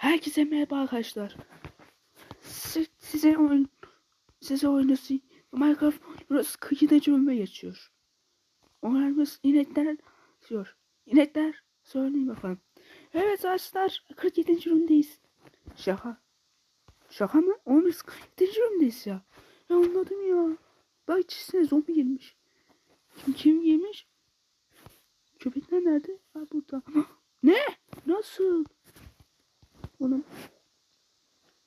Herkese merhaba arkadaşlar. Si- size oyun size oynası Minecraft burası kıyıda bölüme geçiyor. Oynarımız inekler diyor. İnekler söyleyin bakalım. Evet arkadaşlar 47. bölümdeyiz. Şaka. Şaka mı? Oğlum biz 47. bölümdeyiz ya. Ya anladım ya. Bak içine zombi girmiş. Kim kim girmiş? Köpekler nerede? Ha burada. ne? Nasıl? Onun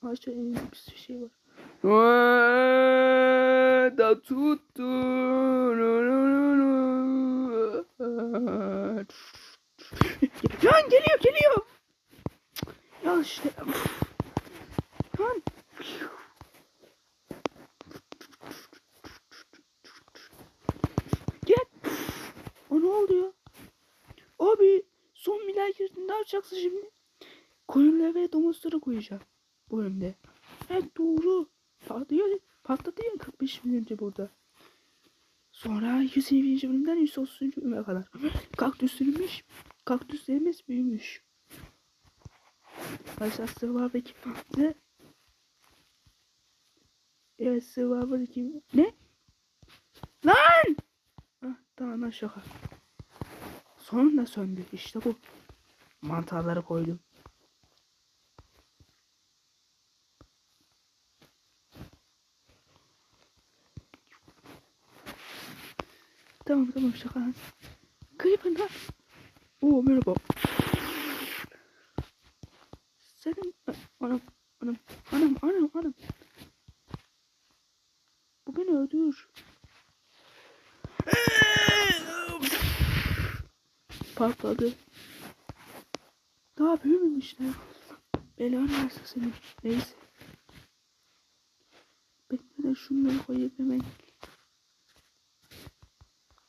aşağı elinde bir şey var. Da tuttu. Lan geliyor geliyor. Ya işte. Lan. Gel. O ne oldu ya? Abi son milyar girdin ne yapacaksın şimdi? Koyunları ve domuzları koyacağım bu bölümde. Evet doğru. Patlıyor, patladı ya 45 bin önce burada. Sonra 120. bölümden 130. bölüme kadar. Kaktüslerimiz, kaktüslerimiz büyümüş. Arkadaşlar Survivor ekipmanı. Evet Survivor ekibi. Ne? Lan! Ah, tamam lan. Sonunda söndü. İşte bu. Mantarları koydum. Tamam tamam şaka. Creeper lan. Oo merhaba. Senin anam anam anam anam anam. Bu beni öldürür. Patladı. Daha büyümemişler. Belanı versin seni. Neyse. Bekle de şunları koyayım hemen.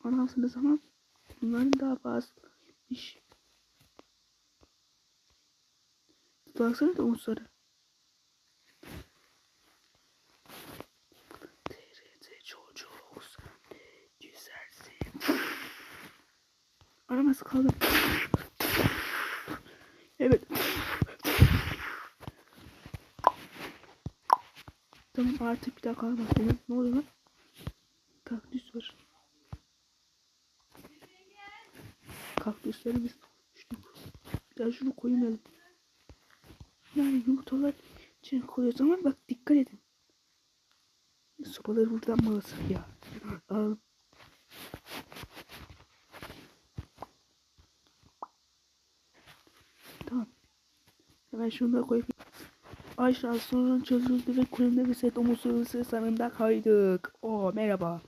Anasını zaman bunların daha fazlaymış. Baksana da güzelsin. Araması kaldım. Evet. Tamam artık bir daha kalmaz. Ne oluyor lan? Kaktüs var. Kaktüslerimiz şunu, bir daha şunu koymayalım. Yani yumurtalar için koyuyoruz ama bak dikkat edin. Sopaları buradan mı alsak ya? Alalım. Tamam. Hemen şunu da koyayım. Aşağı sorun çözüldü ve kulübde bir set omuzluğu sanında kaydık. Oo merhaba.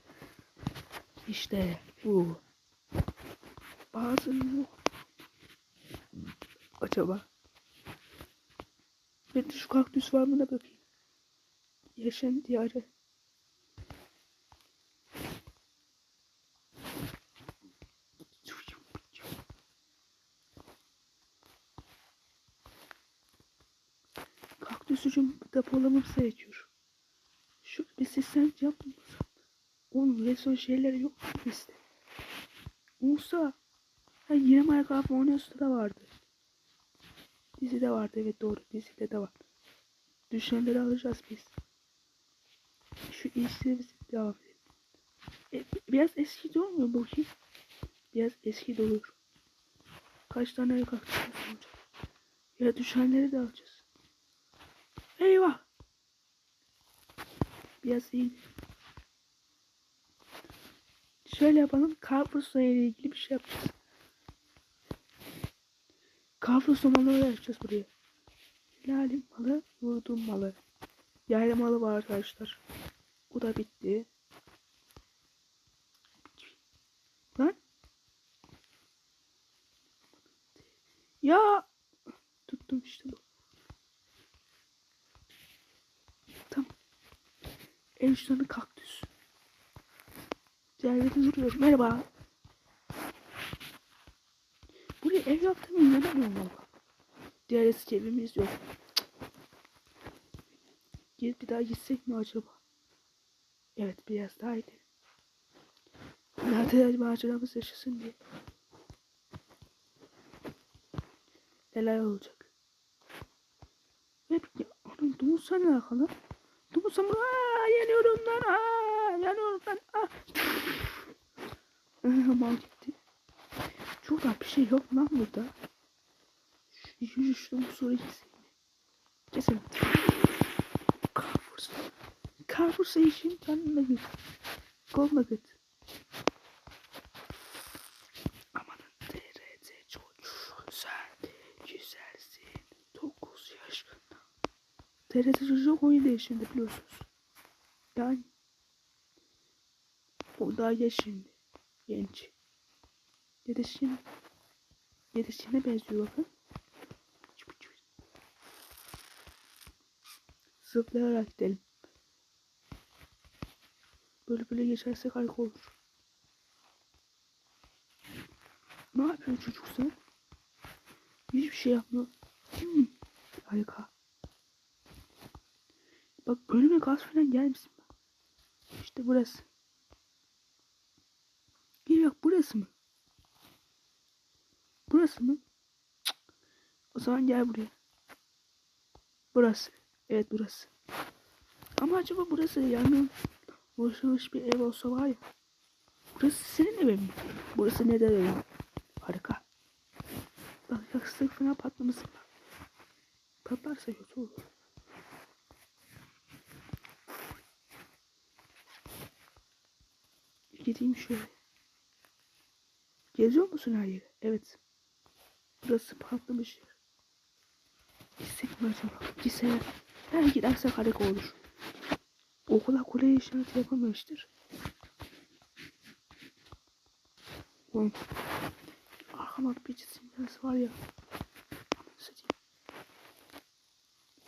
İşte bu. Bazı Acaba. Ben de şu kaktüs var mı da bakayım. Yaşam diyarı. Kaktüsücüm depolamamız gerekiyor. Şu bir sistem yapmasam. Onun reson şeyleri yok mu bizde? Musa. Ha yine Minecraft oynuyorsa da vardı. Dizide vardı evet doğru dizide de var. Düşenleri alacağız biz. Şu işleri biz devam edelim. E, biraz eski de olmuyor bakayım. Biraz eski de olur. Kaç tane kaktüs olacak. Ya düşenleri de alacağız. Eyvah. Biraz iyi. Şöyle yapalım. Karpuzla ilgili bir şey yapacağız. Karpuz malı yapacağız buraya. Hilalim malı, yurdum malı. Yayla malı var arkadaşlar. Bu da bitti. Lan. Ya. Tuttum işte bu. Tamam. En üç tane kaktüs. Diğerleri duruyor. Merhaba. Buraya ev yaptım inanamıyorum valla. Diğer eski evimiz yok. Git bir daha gitsek mi acaba? Evet biraz daha gidelim. Nerede maceramız yaşasın diye. Neler olacak? Ve ya, oğlum Dumus'a ne alakalı? Dumus'a mı? Aaa yanıyorum lan. Aaa yanıyorum lan. Aa. Aa, mal gitti. Şurada bir şey yok lan burada. Şu, şu, şu Dumus'u kesin. Kesin. Carrefour için canına git. Goluna git. Amanın TRT çocuğu sen güzelsin. 9 yaşında. TRT çocuk 17 yaşında biliyorsunuz. Yani o daha şimdi. Genç. Dedesine Dedesine benziyor bakın. Zıplayarak gidelim. Böyle böyle geçersek harika olur. Ne yapıyor çocuk sen? Hiçbir şey yapmıyor. Hmm, harika. Bak bölüme gaz falan gelmesin. İşte burası. Bir bak burası mı? Burası mı? Cık. O zaman gel buraya. Burası. Evet burası. Ama acaba burası yani ulaşılmış bir ev olsa var ya. Burası senin evin mi? Burası neden evin? Harika. Bak yaksızlık falan patlamasın bak. Patlarsa kötü olur. Gideyim şöyle. Geziyor musun her yeri? Evet. Burası patlamış. Gitsek mi acaba? Gitsene. Her gidersek harika olur. Okula kule işareti yapamamıştır. Oğlum. Arkama bir çizimlerisi var ya.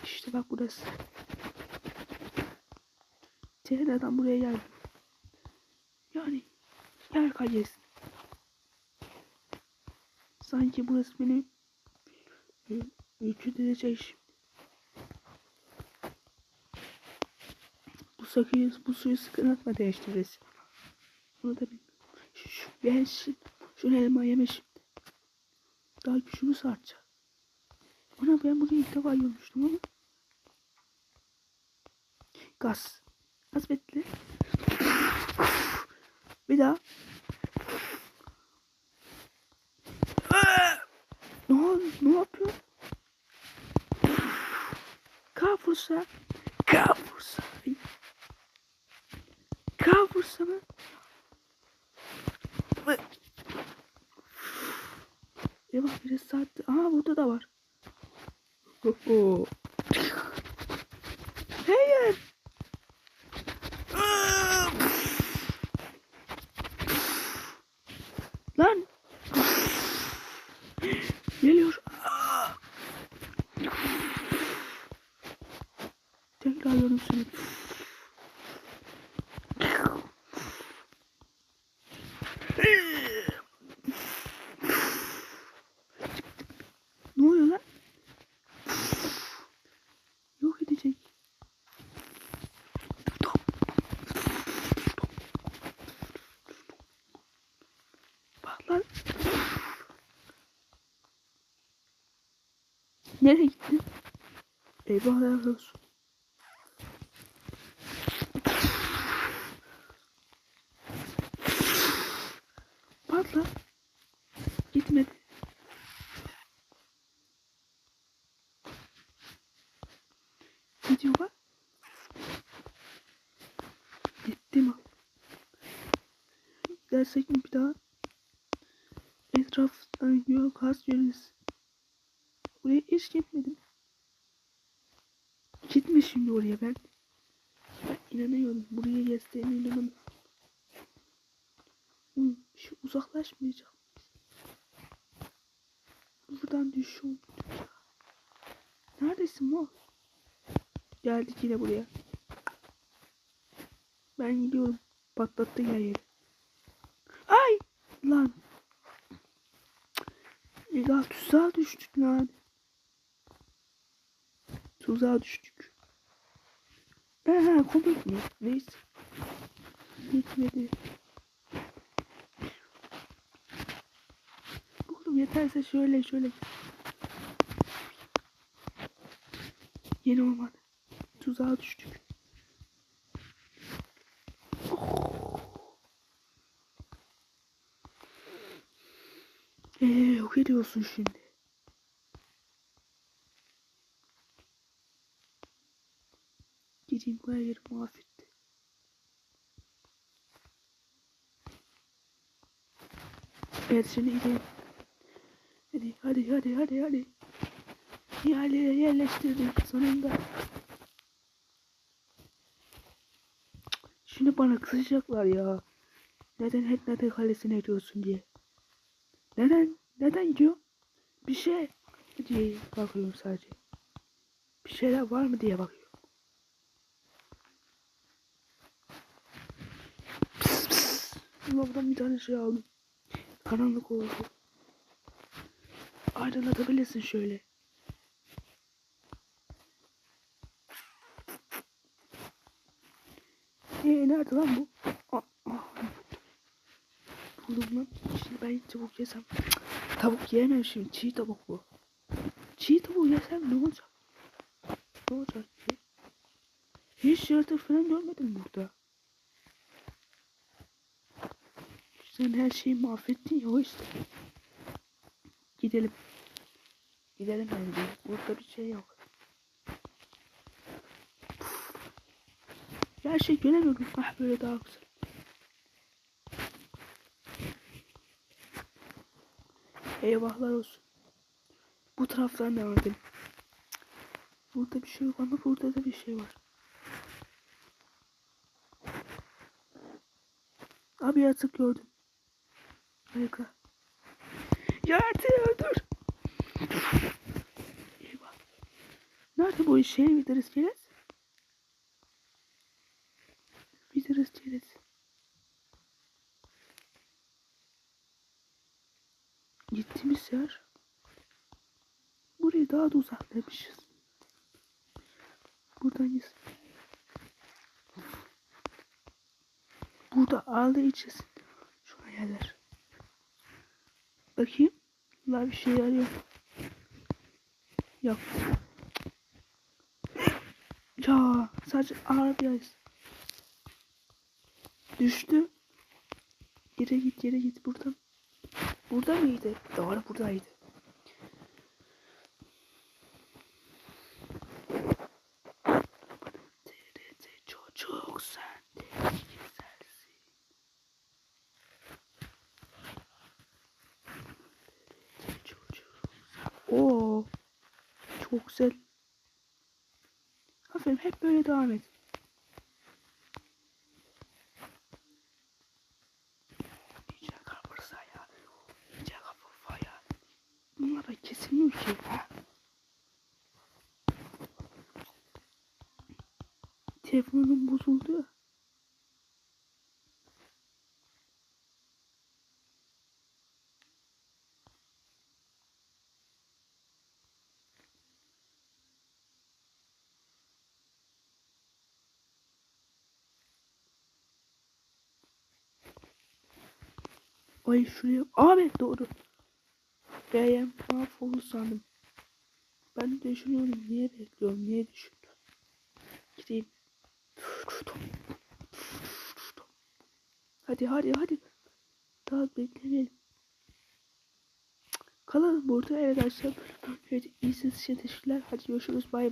İşte bak burası. Tehra'dan buraya geldim. Yani yer kayısı. Sanki burası benim ülkü edecek şimdi. Bu sakıyı, bu suyu sıkın atma değiştiririz. Bunu da bilmiyorum. Şu, şu, ben şu, şu elma yeme şimdi. Daha güçümü saracak. Ona ben bunu ilk defa görmüştüm ama. Gaz. Bekle. Bir daha. Ne oldu? Ne yapıyor? Kavursa. Kavursa. Kavursa mı? Eyvah bir saat. Aha burada da var. Hayır. Lan. Geliyor. Tekrar yorum seni. Ne oluyor lan? Yok edecek. Bak lan. Nereye gitti? Eyvahlar olsun. Patla. Gitmedi. Gidiyor bak. Gitti mi? Dersek mi bir daha? Etraftan yok kas yönüz. Buraya hiç gitmedim. Gitme şimdi oraya ben. Ben inanıyorum. Buraya geldiğine inanamıyorum. Şu uzaklaşmayacak. Buradan düşüyor. Neredesin Mo? Geldik yine buraya. Ben gidiyorum. Patlattı her yeri. Ay! Lan. Ya tuzağa düştük lan. Tuzağa düştük. Aha komik mi? Neyse. Gitmedi. Oğlum yeterse şöyle şöyle. Yeni olmadı. Tuzağa düştük. Eee yok şimdi. Her yeri mahvetti. Evet şimdi gidelim. Hadi hadi hadi hadi hadi. Nihal'e yerleştirdik sonunda. Şimdi bana kızacaklar ya. Neden hep neden kalesine ediyorsun diye. Neden? Neden gidiyor? Bir şey diye bakıyorum sadece. Bir şeyler var mı diye bakıyorum. Buradan bir tane şey aldım. Karanlık oldu. Aydınlatabilirsin şöyle. Ee, nerede lan bu? Buldum lan. Şimdi ben tavuk yesem. Tavuk yiyemem şimdi. Çiğ tavuk bu. Çiğ tavuğu yesem ne olacak? Ne olacak ki? Hiç yaratık falan görmedim burada. Sen her şeyi mahvettin ya o işte. Gidelim. Gidelim bence. Burada bir şey yok. Her şey göremiyorum. Ah böyle daha güzel. Eyvahlar olsun. Bu taraftan devam edelim. Burada bir şey yok ama burada da bir şey var. Abi yaratık gördüm. Harika. Yaratığı öldür. Eyvah. Nerede bu şey bir iskelet? Bir iskelet. Gittiğimiz yer. Burayı daha da uzaklamışız. Buradayız. Burada içesin. Şu yerler. Bakayım. Bunlar bir şey arıyor. Yok. Ya sadece ağır bir ayız. Düştü. Geri git geri git buradan. Burada mıydı? Doğru buradaydı. TRT çocuk sen de güzelsin. TRT çocuk. Oo. Çok güzel. Aferin hep böyle devam et. İyice kapırsa ya. İyice kapırsa ya. Bunlar da kesilmiyor ki. Ha? Telefonum bozuldu. Ay şuraya. Abi doğru. Beğen mahvoldu sandım. Ben de düşünüyorum niye bekliyorum niye düşündüm. Gideyim. Hadi hadi hadi. Daha beklemeyelim. Kalalım burada evet arkadaşlar. Evet iyisiniz için teşekkürler. Hadi görüşürüz bay bay.